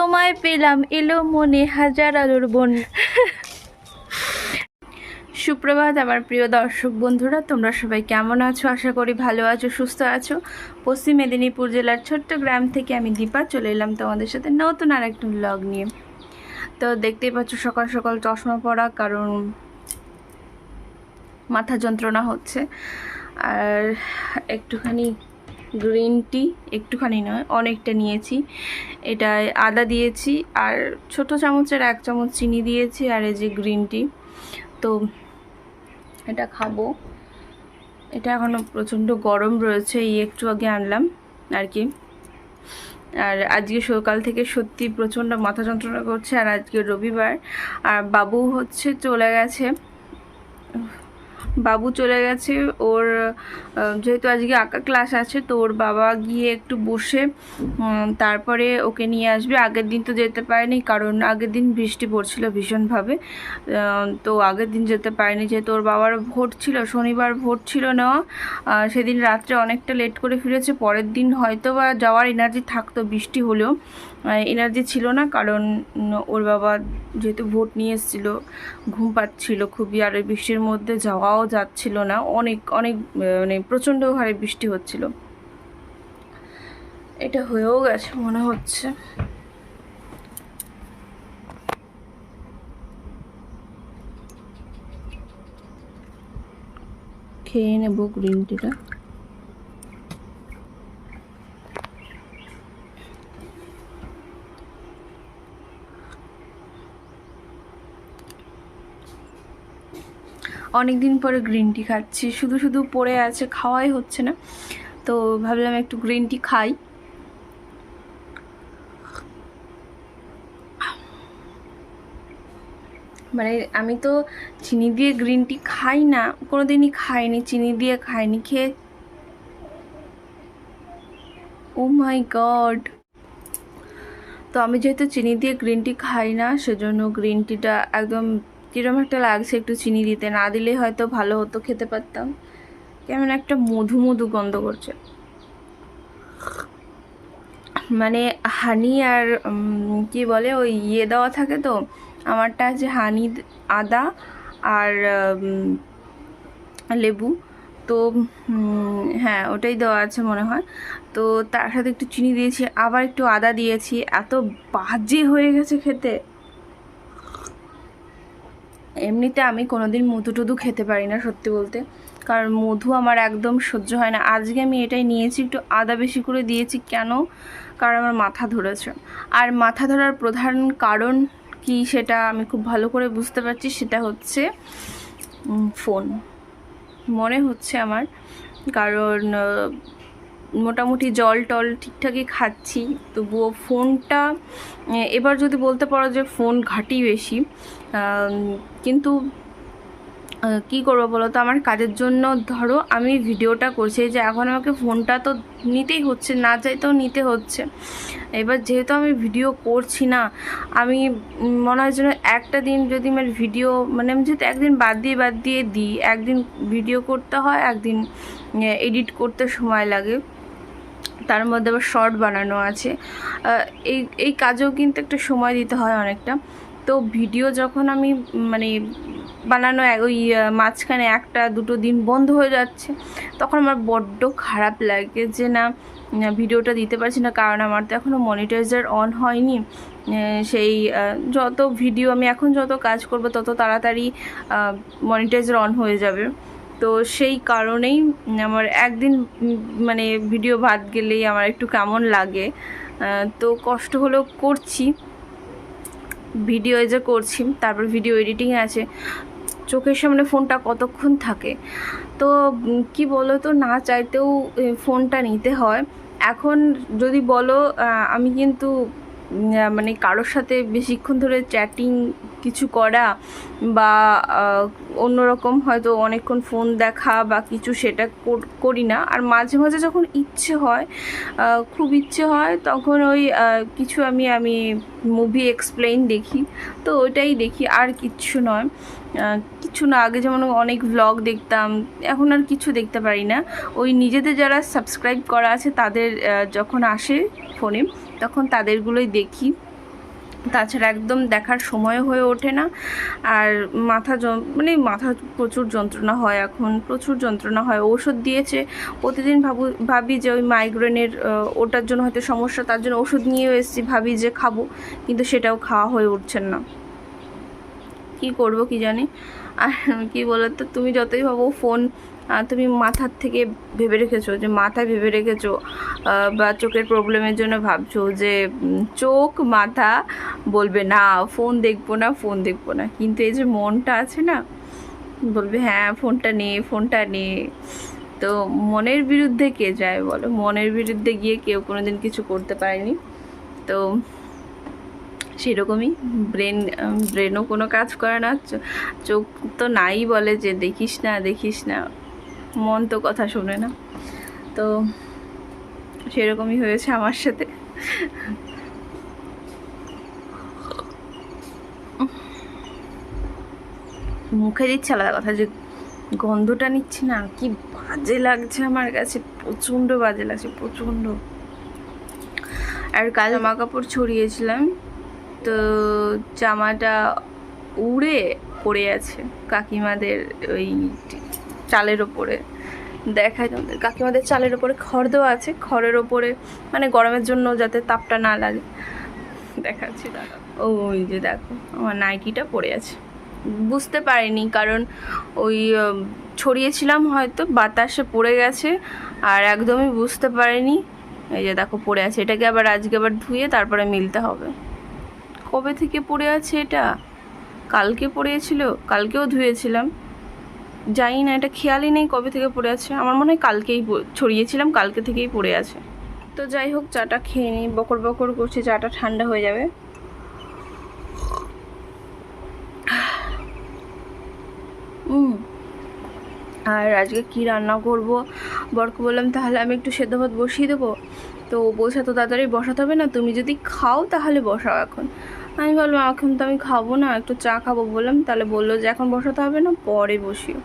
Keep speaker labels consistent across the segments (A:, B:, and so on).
A: তোমায় পেলাম এলো মনে হাজার আলোর বন। সুপ্রভাত আমার প্রিয় দর্শক বন্ধুরা, তোমরা সবাই কেমন আছো? আশা করি ভালো আছো, সুস্থ আছো। পশ্চিম মেদিনীপুর জেলার ছোট্ট গ্রাম থেকে আমি দীপা, চলে এলাম তোমাদের সাথে নতুন আর একটা ব্লগ নিয়ে। তো দেখতেই পাচ্ছ, সকাল সকাল চশমা পরা, কারণ মাথা যন্ত্রণা হচ্ছে। আর একটুখানি গ্রিন টি একটুখানি নয়, অনেকটা নিয়েছি। এটায় আদা দিয়েছি আর ছোট চামচের এক চামচ চিনি দিয়েছি আর এই যে গ্রিন টি। তো এটা খাব। এটা এখনও প্রচণ্ড গরম রয়েছে, এই একটু আগে আনলাম আর কি। আর আজকে সকাল থেকে সত্যি প্রচণ্ড মাথা যন্ত্রণা করছে আর আজকে রবিবার। আর বাবু হচ্ছে চলে গেছে বাবু চলে গেছে। ওর যেহেতু আজকে আঁকা ক্লাস আছে, তো ওর বাবা গিয়ে একটু বসে তারপরে ওকে নিয়ে আসবে। আগের দিন তো যেতে পারেনি, কারণ আগের দিন বৃষ্টি পড়ছিল ভীষণভাবে। তো আগের দিন যেতে পারেনি, যেহেতু ওর বাবার ভোট ছিল, শনিবার ভোট ছিল নেওয়া সেদিন রাত্রে অনেকটা লেট করে ফিরেছে, পরের দিন হয়তো বা যাওয়ার এনার্জি থাকতো, বৃষ্টি হলেও। এনার্জি ছিল না, কারণ ওর বাবা যেহেতু ভোট নিয়ে এসেছিল, ঘুম পাচ্ছিল খুবই, আর বৃষ্টির মধ্যে যাওয়াও যাচ্ছিল না। অনেক অনেক মানে প্রচণ্ড হারে বৃষ্টি হচ্ছিল। এটা হয়েও গেছে মনে হচ্ছে। খেয়ে নেব গ্রিন টিটা। অনেক দিন পরে গ্রিন টি খাচ্ছি। শুধু শুধু পড়ে আছে, খাওয়াই হচ্ছে না। তো ভাবলাম একটু গ্রিন টি খাই। মানে আমি তো চিনি দিয়ে গ্রিন টি খাই না কোনো দিনই খাইনি, চিনি দিয়ে খাইনি, খেয়ে ও মাই গড তো আমি যেহেতু চিনি দিয়ে গ্রিন টি খাই না, সেজন্য গ্রিন টিটা একদম কিরম একটা লাগছে একটু চিনি দিতে? না দিলে হয়তো ভালো হতো, খেতে পারতাম। কেমন একটা মধু মধু গন্ধ করছে। মানে হানি আর কি বলে, ওই ইয়ে দেওয়া থাকে তো, আমারটা আছে হানি আদা আর লেবু। তো হ্যাঁ ওটাই দেওয়া আছে মনে হয়। তো তার সাথে একটু চিনি দিয়েছি, আবার একটু আদা দিয়েছি। এত বাজে হয়ে গেছে খেতে। এমনিতে আমি কোনোদিন মধু টধু খেতে পারি না, সত্যি বলতে। কারণ মধু আমার একদম সহ্য হয় না। আজকে আমি এটাই নিয়েছি, একটু আদা বেশি করে দিয়েছি কেন? কারণ আমার মাথা ধরেছে। আর মাথা ধরার প্রধান কারণ কি সেটা আমি খুব ভালো করে বুঝতে পারছি, সেটা হচ্ছে ফোন। মনে হচ্ছে আমার। কারণ মোটামুটি জল টল ঠিকঠাকই খাচ্ছি। তবুও ফোনটা এবার যদি বলতে পারো যে ফোন ঘাটি বেশি কিন্তু কি করব বলো তো? আমার কাজের জন্য ধরো আমি ভিডিওটা করছি যে এখন আমাকে ফোনটা তো নিতেই হচ্ছে, না চাইতেও নিতে হচ্ছে। এবার যেহেতু আমি ভিডিও করছি না, আমি মনে হয় যেন একটা দিন যদি আমার ভিডিও মানে আমি যেহেতু একদিন বাদ দিয়ে বাদ দিয়ে দিই, একদিন ভিডিও করতে হয়, একদিন এডিট করতে সময় লাগে। তার মধ্যে আবার শর্ট বানানো আছে। এই এই কাজেও কিন্তু একটা সময় দিতে হয় অনেকটা। তো ভিডিও যখন আমি মানে বানানো ওই মাঝখানে একটা, দুটো দিন বন্ধ হয়ে যাচ্ছে, তখন আমার বড্ড খারাপ লাগে যে না ভিডিওটা দিতে পারছি না, কারণ আমার তো এখনও মনিটাইজার অন হয়নি। সেই যত ভিডিও আমি এখন যত কাজ করব, তত তাড়াতাড়ি মনিটাইজার অন হয়ে যাবে। তো সেই কারণেই আমার একদিন মানে ভিডিও বাদ গেলেই আমার একটু কেমন লাগে। তো কষ্ট হলেও করছি। ভিডিও যে করছি, তারপর ভিডিও এডিটিং আছে। চোখের সামনে ফোনটা কতক্ষণ থাকে? তো কি বলো তো না চাইতেও ফোনটা নিতে হয়। এখন যদি বলো আমি কিন্তু মানে কারোর সাথে বেশিক্ষণ ধরে চ্যাটিং কিছু করা বা অন্যরকম হয়তো অনেকক্ষণ ফোন দেখা বা কিছু সেটা করি না। আর মাঝে মাঝে যখন ইচ্ছে হয় খুব ইচ্ছে হয়, তখন ওই কিছু আমি আমি মুভি এক্সপ্লেইন দেখি। তো ওইটাই দেখি, আর কিচ্ছু নয়। কিছু না, আগে যেমন অনেক ভ্লগ দেখতাম, এখন আর কিছু দেখতে পারি না। ওই নিজেদের যারা সাবস্ক্রাইব করা আছে, তাদের যখন আসে ফোনে তখন তাদেরগুলোই দেখি। তাছাড়া একদম দেখার সময় হয়ে ওঠে না, আর মাথা মানে মাথা প্রচুর যন্ত্রণা হয় এখন, প্রচুর যন্ত্রণা হয়। ওষুধ দিয়েছে, প্রতিদিন ভাবু, ভাবি যে ওই মাইগ্রেনের ওটার জন্য হয়তো সমস্যা, তার জন্য ওষুধ নিয়েও এসেছি, ভাবি যে খাব, কিন্তু সেটাও খাওয়া হয়ে উঠছে না। কি করব কি জানি? আর কি বলতো, তুমি যতই ভাবো ফোন তুমি মাথার থেকে ভেবে রেখেছো যে মাথায় ভেবে রেখেছো বা চোখের প্রবলেমের জন্য ভাবছ যে চোখ মাথা বলবে না ফোন দেখব না ফোন দেখব না। কিন্তু এই যে মনটা আছে না, বলবে হ্যাঁ ফোনটা নে ফোনটা নে। তো মনের বিরুদ্ধে কে যায় বলো? মনের বিরুদ্ধে গিয়ে কেউ কোনো দিন কিছু করতে পারেনি। তো সেরকমই ব্রেন ব্রেনও কোনো কাজ করে না। চোখ তো নাই বলে যে দেখিস না দেখিস না। মন তো কথা শোনে না। তো সেরকমই হয়েছে আমার সাথে। মুখে দিচ্ছে আলাদা কথা যে গন্ধটা নিচ্ছি না, কি বাজে লাগছে আমার কাছে, প্রচণ্ড বাজে লাগছে, প্রচণ্ড। আর কাল জামা কাপড় ছড়িয়েছিলাম। তো জামাটা উড়ে পড়ে আছে কাকিমাদের ওই চালের ওপরে। দেখায় তোমাদের। কাকিমাদের চালের ওপরে খড় দেওয়া আছে। খড়ের ওপরে মানে গরমের জন্য যাতে তাপটা না লাগে। দেখাচ্ছি দাদা ওই যে দেখো, আমার নাইটিটা পড়ে আছে। বুঝতে পারিনি, কারণ ওই ছড়িয়েছিলাম হয়তো, বাতাসে পড়ে গেছে, আর একদমই বুঝতে পারিনি। এই যে দেখো, পড়ে আছে। এটাকে আবার আজকে আবার ধুয়ে তারপরে মিলতে হবে। কবে থেকে পড়ে আছে এটা? কালকে পড়েছিল কালকেও ধুয়েছিলাম। জানি না, এটা খেয়ালই নেই কবে থেকে পড়ে আছে। আমার মনে হয় কালকেই ছড়িয়েছিলাম, কালকে থেকেই পড়ে আছে। তো যাই হোক, চাটা খেয়ে নিই, বকর বকর করছে, চাটা ঠান্ডা হয়ে যাবে। আর আজকে কি রান্না করব? বরকে বললাম, তাহলে আমি একটু সেদ্ধ ভাত বসিয়ে দেবো। তো বলছে তো তাড়াতাড়ি বসাতে হবে না, তুমি যদি খাও তাহলে বসাও এখন। আমি বললাম এখন তো আমি খাব না, একটু চা খাব। বললাম, তাহলে বলল যে এখন বসাতে হবে না, পরে বসিও।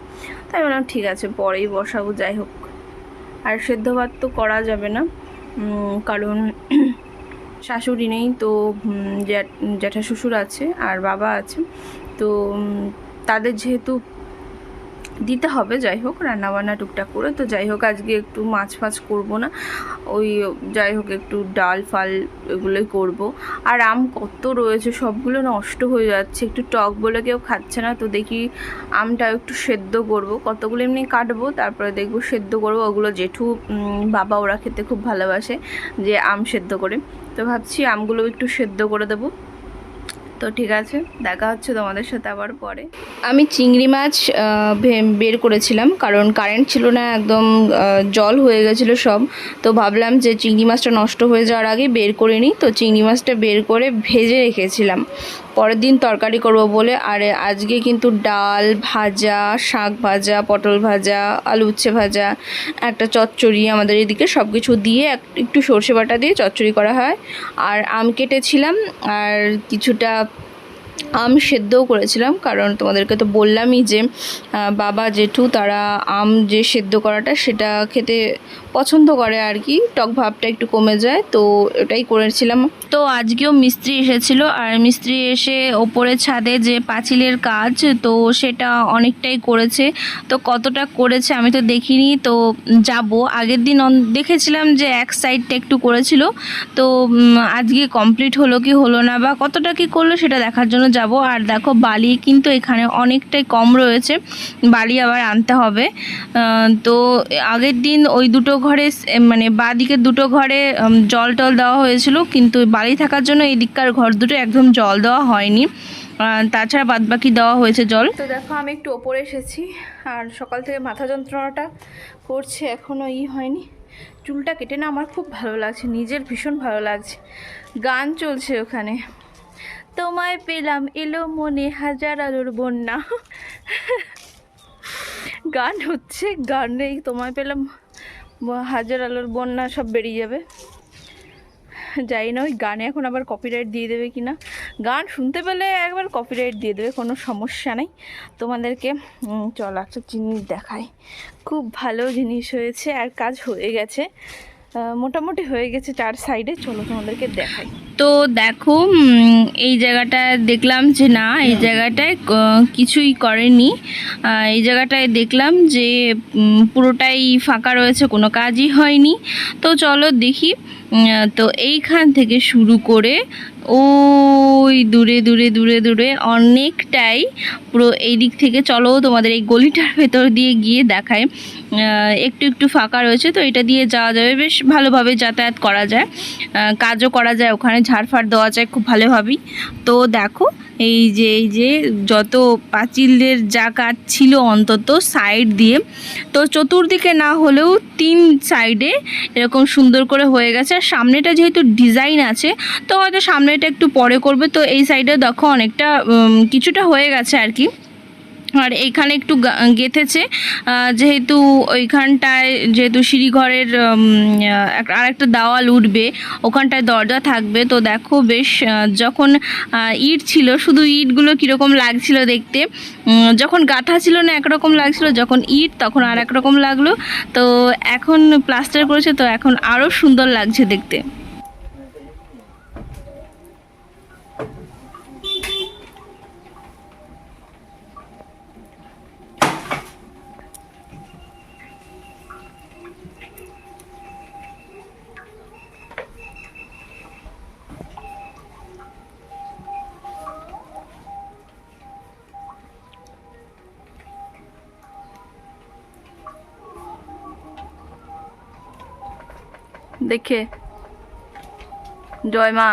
A: তাই বললাম, ঠিক আছে, পরেই বসাবো, যাই হোক। আর সেদ্ধ ভাত তো করা যাবে না কারণ শাশুড়ি নেই, তো জ্যাঠ- শ্বশুর আছে আর বাবা আছে, তো তাদের যেহেতু দিতে হবে, যাই হোক, রান্নাবান্না টুকটাক করে। তো যাই হোক, আজকে একটু মাছ ফাছ করব না, ওই যাই হোক, একটু ডাল ফাল এগুলোই করব। আর আম কত রয়েছে, সবগুলো নষ্ট হয়ে যাচ্ছে, একটু টক বলে কেউ খাচ্ছে না, তো দেখি আমটা একটু সেদ্ধ করব। কতগুলো এমনি কাটবো, তারপরে দেখব সেদ্ধ করব, ওগুলো জেঠু বাবা ওরা খেতে খুব ভালোবাসে যে আম সেদ্ধ করে। তো ভাবছি আমগুলো একটু সেদ্ধ করে দেবো। তো ঠিক আছে, দেখা হচ্ছে তোমাদের সাথে আবার পরে। আমি চিংড়ি মাছ বের করেছিলাম, কারণ কারেন্ট ছিল না, একদম জল হয়ে গেছিল সব। তো ভাবলাম যে চিংড়ি মাছটা নষ্ট হয়ে যাওয়ার আগে বের করে নিই, তো চিংড়ি মাছটা বের করে ভেজে রেখেছিলাম। পরের দিন তরকারি করব বলে, আর আজকে কিন্তু ডাল ভাজা, শাক ভাজা, পটল ভাজা, আলু উচ্ছে ভাজা, একটা চচ্চড়ি আমাদের এদিকে সব কিছু দিয়ে এক- একটু সর্ষে বাটা দিয়ে চচ্চড়ি করা হয়। আর আম কেটেছিলাম, আর কিছুটা আম সেদ্ধও করেছিলাম, কারণ তোমাদেরকে তো বললামই যে বাবা জেঠু তারা আম যে সেদ্ধ করাটা সেটা খেতে পছন্দ করে আর কি, টক ভাবটা একটু কমে যায়, তো এটাই করেছিলাম। তো আজকেও মিস্ত্রি এসেছিল, আর মিস্ত্রি এসে ওপরে ছাদে যে পাঁচিলের কাজ, তো সেটা অনেকটাই করেছে। তো কতটা করেছে আমি তো দেখিনি, তো যাব। আগের দিন দেখেছিলাম যে এক সাইডটা একটু করেছিল, তো আজকে কমপ্লিট হলো কি হলো না, বা কতটা কি করল সেটা দেখার জন্য যাব। আর দেখো, বালি কিন্তু এখানে অনেকটাই কম রয়েছে, বালি আবার আনতে হবে। তো আগের দিন ওই দুটো ঘরে মানে বা দিকের দুটো ঘরে জল টল দেওয়া হয়েছিল, কিন্তু বালি থাকার জন্য এই দিককার ঘর দুটো একদম জল দেওয়া হয়নি। তাছাড়া বাদবাকি দেওয়া হয়েছে জল। তো দেখো, আমি একটু ওপরে এসেছি, আর সকাল থেকে মাথা যন্ত্রণাটা করছে, এখনও ই হয়নি। চুলটা কেটে না আমার খুব ভালো লাগছে, নিজের ভীষণ ভালো লাগছে। গান চলছে ওখানে। তোমায় পেলাম, এলো মনে হাজার আলোর বন্যা। গান হচ্ছে, গানে তোমায় পেলাম। হাজার আলোর বন্যা সব বেরিয়ে যাবে। যাই না, ওই গানে এখন আবার কপিরাইট দিয়ে দেবে কি না গান শুনতে পেলে একবার কপিরাইট দিয়ে দেবে, কোনো সমস্যা নেই। তোমাদেরকে চল একটা জিনিস দেখায় খুব ভালো জিনিস হয়েছে, আর কাজ হয়ে গেছে। মোটামুটি হয়ে গেছে চার সাইডে চলো তোমাদেরকে দেখাই। তো দেখো এই জায়গাটা দেখলাম যে না এই জায়গাটায় কিছুই করেনি। এই জায়গাটায় দেখলাম যে পুরোটাই ফাঁকা রয়েছে কোনো কাজই হয়নি। তো চলো দেখি। তো এইখান থেকে শুরু করে ওই দূরে দূরে দূরে দূরে অনেকটাই পুরো এই দিক থেকে চলো তোমাদের এই গলিটার ভেতর দিয়ে গিয়ে দেখায় একটু একটু ফাঁকা রয়েছে তো এটা দিয়ে যাওয়া যাবে। বেশ ভালোভাবে যাতায়াত করা যায়। কাজও করা যায়। ওখানে ঝাড়ফাড় দেওয়া যায় খুব ভালোভাবেই। তো দেখো এই যে এই যে, যত পাঁচিলের যা কাজ ছিল অন্তত সাইড দিয়ে, তো চতুর্দিকে না হলেও তিন সাইডে এরকম সুন্দর করে হয়ে গেছে। আর সামনেটা যেহেতু ডিজাইন আছে, তো হয়তো সামনেটা একটু পরে করবে। তো এই সাইডে দেখো অনেকটা কিছুটা হয়ে গেছে আর কি। আর এইখানে একটু গেঁথেছে। যেহেতু ওইখানটায় যেহেতু সিঁড়িঘরের উম, আহ, এক- আরেকটা দেওয়াল উঠবে ওখানটায় দরজা থাকবে। তো দেখো বেশ যখন ইট ছিল শুধু ইটগুলো কীরকম লাগছিল দেখতে যখন গাঁথা ছিল না একরকম লাগছিল যখন ইট তখন আর একরকম লাগল। তো এখন প্লাস্টার করেছে তো এখন আরও সুন্দর লাগছে দেখতে। দেখে। জয় মা।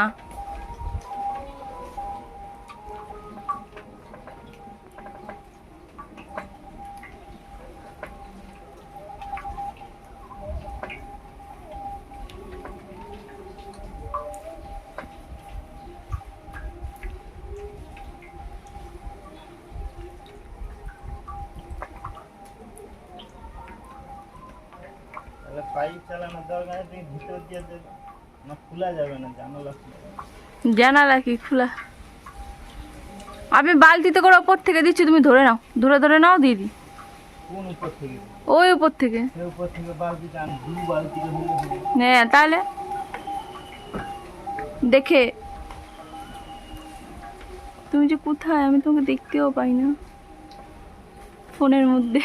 B: যাবে না জানালা
A: জানালা কি খোলা? আমি বালতিতে করে ওপর থেকে দিচ্ছি তুমি ধরে নাও। ধরে ধরে নাও দিদি ওই উপর থেকে। হ্যাঁ তাহলে। দেখে। তুমি যে কোথায় আমি তোমাকে দেখতেও পাই না। ফোনের মধ্যে।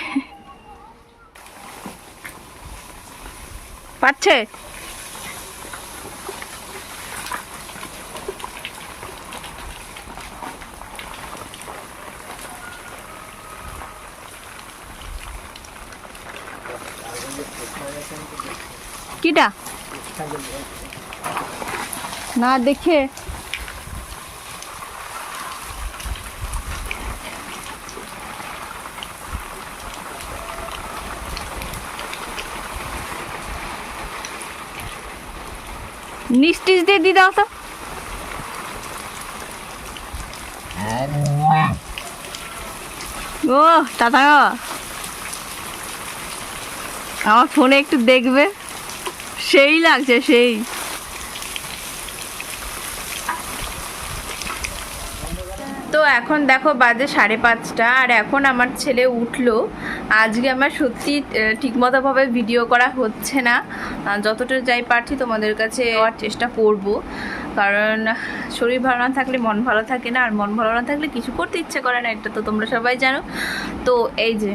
A: পাচ্ছে? কিটা? না দেখে। নিস্টিস দিয়ে দিয়ে দাও তো ও টাটা আমার ফোনে একটু দেখবে। সেই লাগছে, সেই। তো এখন দেখো বাজে সাড়ে পাঁচটা, আর এখন আমার ছেলে উঠল। আজকে আমার সত্যি ঠিকমতোভাবে ভিডিও করা হচ্ছে না। যতটা যাই পারছি তোমাদের কাছে দেওয়ার চেষ্টা করব। কারণ শরীর ভালো না থাকলে মন ভালো থাকে না, আর মন ভালো না থাকলে কিছু করতে ইচ্ছে করে না, এটা তো তোমরা সবাই জানো। তো এই যে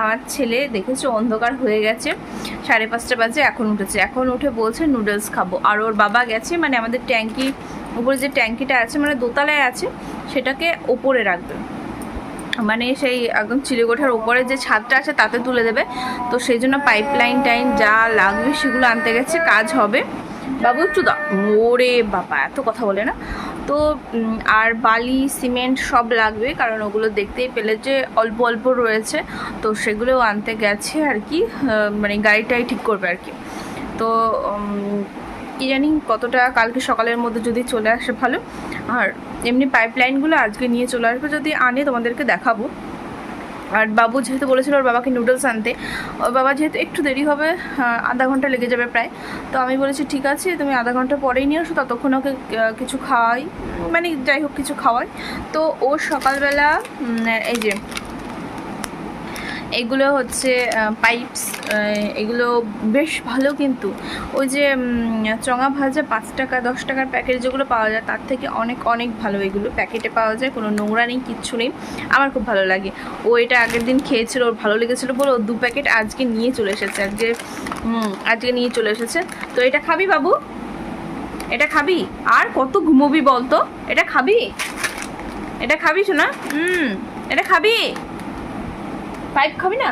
A: আমার ছেলে দেখেছ, অন্ধকার হয়ে গেছে। সাড়ে পাঁচটা বাজে, এখন উঠেছে। এখন উঠে বলছে, নুডলস খাব। আর ওর বাবা গেছে মানে আমাদের ট্যাঙ্কি, উপরে যে ট্যাঙ্কিটা আছে মানে দোতলায় আছে, সেটাকে ওপরে রাখবে। মানে সেই একদম চিলেকোঠার ওপরে যে ছাদটা আছে, তাতে তুলে দেবে। তো সেই জন্য পাইপ লাইন টাইন যা লাগবে, সেগুলো আনতে গেছে, কাজ হবে। বাবু একটু দা ওরে বাবা, এত কথা বলে না। তো আর বালি, সিমেন্ট সব লাগবে, কারণ ওগুলো দেখতেই পেলে যে অল্প অল্প রয়েছে। তো সেগুলোও আনতে গেছে আর কি মানে গাড়িটাই ঠিক করবে আর কি। তো কি জানি কতটা কালকে সকালের মধ্যে যদি চলে আসে ভালো। আর এমনি পাইপ লাইনগুলো আজকে নিয়ে চলে আসবে, যদি আনে তোমাদেরকে দেখাবো। আর বাবু যেহেতু বলেছিল ওর বাবাকে নুডলস আনতে, ওর বাবা যেহেতু একটু দেরি হবে আধা ঘণ্টা লেগে যাবে প্রায়, তো আমি বলেছি, ঠিক আছে, তুমি আধা ঘণ্টা পরেই নিয়ে আসো, ততক্ষণ ওকে কিছু খাওয়াই। মানে যাই হোক, কিছু খাওয়াই। তো ও সকালবেলা এই যে এগুলো হচ্ছে পাইপস এগুলো বেশ ভালো কিন্তু। ওই যে চঙা ভাজা পাঁচ টাকা, দশ টাকার প্যাকেট যেগুলো পাওয়া যায়, তার থেকে অনেক অনেক ভালো এগুলো প্যাকেটে পাওয়া যায়। কোনো নোংরা নেই, কিচ্ছু নেই। আমার খুব ভালো লাগে। ও এটা আগের দিন খেয়েছিল, ওর ভালো লেগেছিলো বলে ও দু প্যাকেট আজকে নিয়ে চলে এসেছে। আজকে আজকে নিয়ে চলে এসেছে। তো এটা খাবি বাবু? এটা খাবি? আর কত ঘুমোবি বলতো? এটা খাবি? এটা খাবি শোনা হুম, এটা খাবি? পাইপ খাবি না?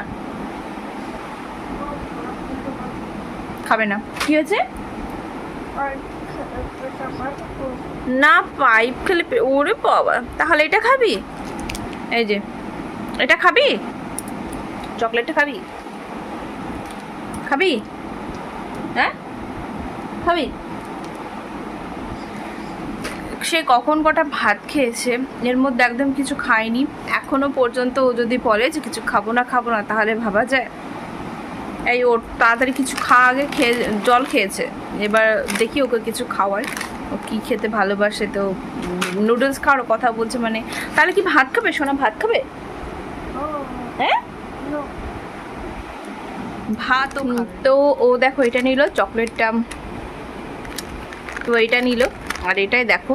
A: খাবে না। কি হয়েছে? না পাইপ খেলে ওরে বাবা। তাহলে এটা খাবি? এই যে। এটা খাবি? চকলেটটা খাবি? খাবি? হ্যাঁ? খাবি? সে কখন কটা ভাত খেয়েছে, এর মধ্যে একদম কিছু খায়নি। এখনও পর্যন্ত ও যদি বলে যে কিছু খাব না খাব না তাহলে ভাবা যায়। এই ওর তাড়াতাড়ি কিছু খাওয়া আগে খেয়ে জল খেয়েছে। এবার দেখি ওকে কিছু খাওয়ার ও কি খেতে ভালোবাসে তো নুডলস খাওয়ার কথা বলছে মানে তাহলে কি ভাত খাবে? সোনা ভাত খাবে? হ্যাঁ? ভাত তো ও দেখো এটা নিল চকলেটটা। তো এটা নিল আর এটাই দেখো।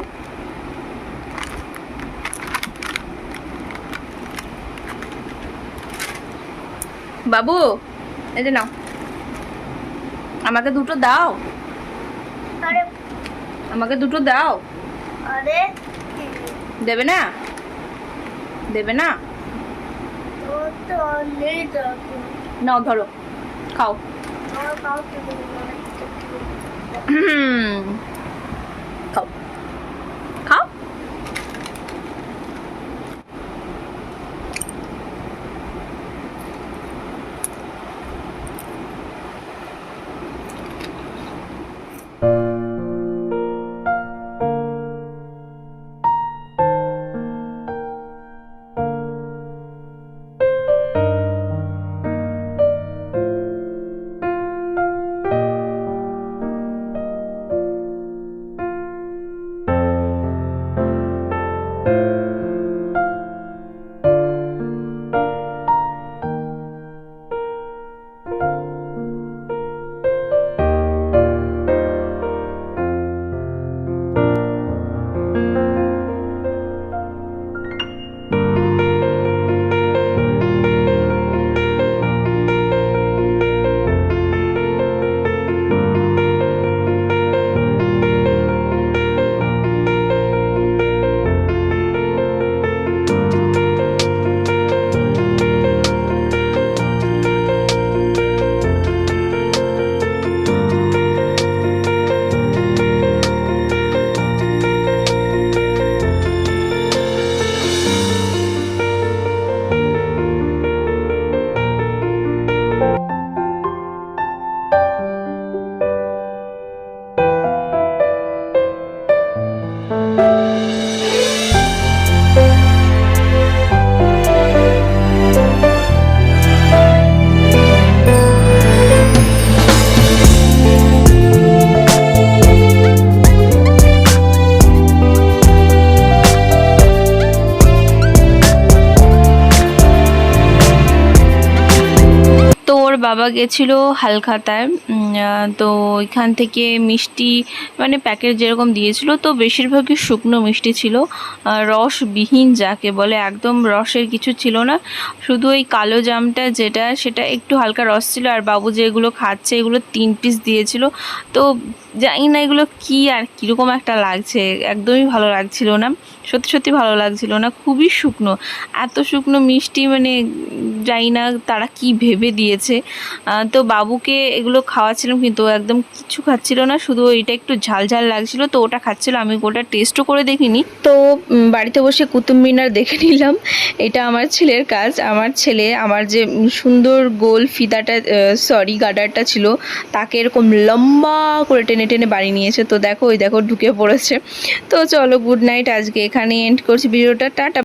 A: বাবু এই যে নাও। আমাকে দুটো দাও।
C: আরে।
A: আমাকে দুটো দাও।
C: আরে।
A: দেবে না? দেবে না? নাও ধরো। খাও। খাও বাবা গেছিল হালখাতায় তো ওইখান থেকে মিষ্টি মানে প্যাকেট যেরকম দিয়েছিল, তো বেশিরভাগই শুকনো মিষ্টি ছিল। রসবিহীন যাকে বলে, একদম রসের কিছু ছিল না। শুধু ওই কালো জামটা যেটা, সেটা একটু হালকা রস ছিল, আর বাবু যেগুলো খাচ্ছে, এগুলো তিন পিস দিয়েছিল। তো জানি না এগুলো কি আর কীরকম একটা লাগছে, একদমই ভালো লাগছিল না। সত্যি সত্যি ভালো লাগছিল না, খুবই শুকনো। এত শুকনো মিষ্টি মানে জানি না তারা কি ভেবে দিয়েছে। তো বাবুকে এগুলো খাওয়াচ্ছিলাম, কিন্তু একদম কিছু খাচ্ছিল না, শুধু এটা একটু ঝাল ঝাল লাগছিল, তো ওটা খাচ্ছিল। আমি ওটা টেস্টও করে দেখিনি। তো বাড়িতে বসে কুতুব মিনার দেখে নিলাম, এটা আমার ছেলের কাজ। আমার ছেলে, আমার যে সুন্দর গোল ফিতাটা সরি গার্ডারটা ছিল, তাকে এরকম লম্বা করে টেনে টেনে বাড়ি নিয়েছে। তো দেখো, ওই দেখো ঢুকে পড়েছে। তো চলো গুড নাইট আজকে এখানে এন্ড করছি। ভিডিওটা, টাটা।